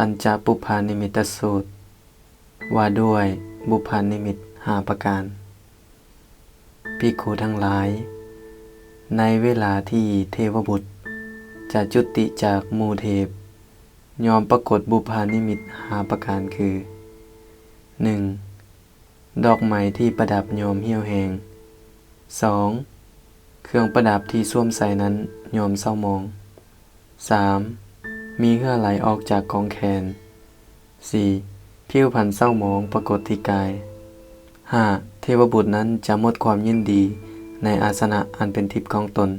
ปัญจปุพานิมิตสูตร ว่าด้วยบุพานิมิตหาประการภิกขุทั้งหลาย ในเวลาที่เทวบุตร จะจุติจากมูเทพ ยอมปรากฏบุพานิมิตหาประการคือ 1. ดอกไม้ที่ประดับยอมเหี่ยวแหง 2. เครื่องประดับที่สวมใส่นั้นยอมเศร้ามอง 3. มีเหื่อไหลออกจากกองแขน 4. ผิวพรรณเศร้าหมองปรากฏที่กาย 5. เทวบุตรนั้นจะหมดความยินดีในอาสนะอันเป็นทิพย์ของตน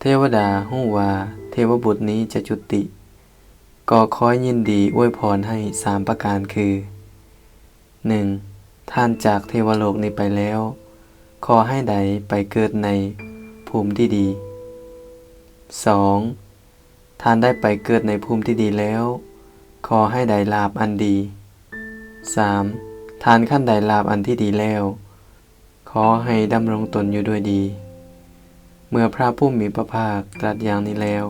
เทวดาหู้ว่าเทวบุตรนี้จะจุติ ก็คอยยินดีอวยพรให้สามประการคือ 1. ท่านจากเทวโลกนี้ไปแล้ว ขอให้ใดไปเกิดในภูมิที่ดี 2. ท่านได้ไปเกิดในภูมิที่ดีแล้ว ขอให้ได้ลาบอันดี 3. ทานขั้นใดลาบอันที่ดีแล้ว ขอให้ดำรงตนอยู่ด้วยดี เมื่อพระผู้มีพระภาคตรัสอย่างนี้แล้ว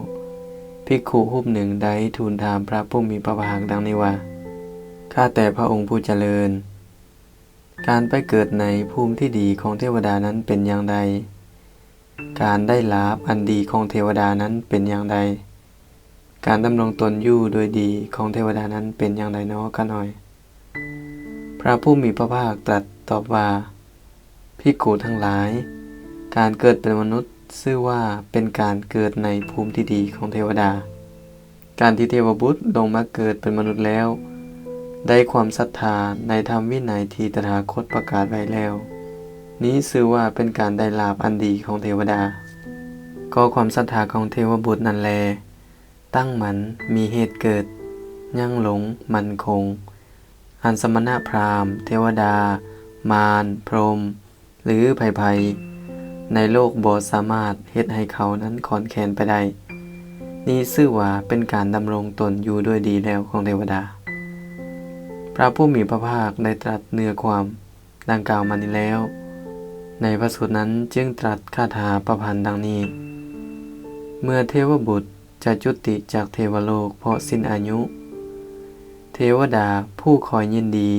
ภิกขุรูปหนึ่งได้ทูลถามพระผู้มีพระภาคดังนี้ว่า ข้าแต่พระองค์ผู้เจริญ การไปเกิดในภูมิที่ดีของเทวดานั้นเป็นอย่างใดการได้ลาบอันดีของเทวดานั้นเป็นอย่างใด การดำรงตนอยู่โดยดีของเทวดานั้นเป็นอย่างไรเนาะกันหน่อย พระผู้มีพระภาคตรัสตอบว่าภิกขุทั้งหลาย การเกิดเป็นมนุษย์ชื่อว่าเป็นการเกิดในภูมิที่ดีของเทวดา การที่เทวบุตรลงมาเกิดเป็นมนุษย์แล้ว ได้ความศรัทธาในธรรมวินัยที่ตถาคตประกาศไว้แล้ว นี้ชื่อว่าเป็นการได้ลาบอันดีของเทวดา ก็ความศรัทธาของเทวบุตรนั่นแล ตั้งมันมีเหตุเกิด ยั่งหลงมันคง อันสมณะพราหมณ์ เทวดา มารพรหมหรือภัยภัย ในโลกบ่สามารถเฮ็ดให้เขานั้นขอนแขนไปได้นี่ชื่อว่าเป็นการดำรงตนอยู่ด้วยดีแล้วของเทวดา พระผู้มีพระภาคได้ตรัสเนื้อความดังกล่าวมานี้แล้ว ในพระสูตรนั้นจึงตรัสคาถาประพันธ์ดังนี้ เมื่อเทวบุตร จะจุติจากเทวโลกเพราะสิ้นอายุ เทวดาผู้คอยยินดี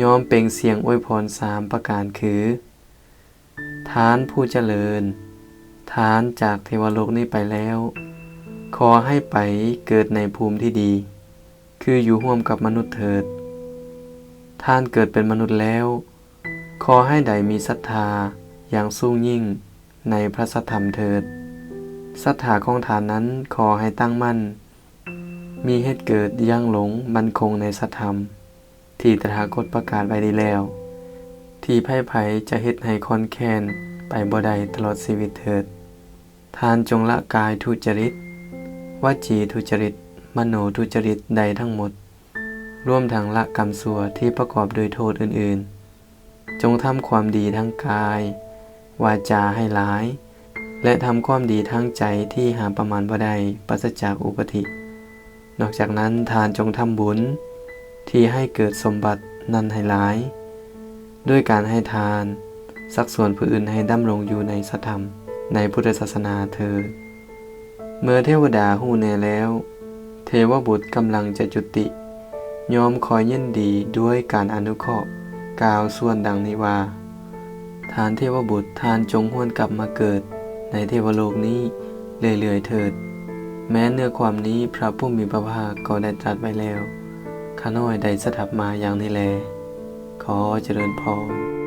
ยอมเปล่งเสียงอวยพรสามประการคือทานผู้เจริญทานจากเทวโลกนี้ไปแล้ว ขอให้ไปเกิดในภูมิที่ดี คืออยู่ร่วมกับมนุษย์เถิด ท่านเกิดเป็นมนุษย์แล้ว ขอให้ใดมีศรัทธาอย่างสูงยิ่งในพระสัทธรรมเถิด ศรัทธาของฐานนั้นขอให้ตั้งมั่น มีเหตุเกิดยั่งหลงมั่นคงในสัทธรรม ที่ตถาคตประกาศไว้ดีแล้ว ที่ไพ่ไผจะเฮ็ดให้คอนแค้นไปบ่ได้ตลอดชีวิตเถิด ทานจงละกายทุจริตวจีทุจริต มโนทุจริตใดทั้งหมด ร่วมทั้งละกรรมสัวที่ประกอบโดยโทษอื่นๆ จงทำความดีทั้งกาย วาจาให้หลาย และทำความดีทั้งใจที่หาประมาณบ่ได้ปราศจากอุปธิ นอกจากนั้นทานจงทำบุญ ที่ให้เกิดสมบัตินั้นให้หลาย ด้วยการให้ทาน สักส่วนผู้อื่นให้ดำรงอยู่ในสธรรม ในพุทธศาสนาเธอ เมื่อเทวดาหูแน่แล้ว เทวบุตรกำลังจะจุติ ยอมคอยยินดีด้วยการอนุเคราะห์กล่าวส่วนดังนี้ว่า ทานเทวบุตรทานจงหวนกลับมาเกิด ในเทวโลกนี้เรื่อยๆเถิด แม้เนื้อความนี้พระผู้มีพระภาคก็ได้ตรัสไว้แล้ว ข้าน้อยได้สถับมาอย่างนี้แล ขอเจริญพร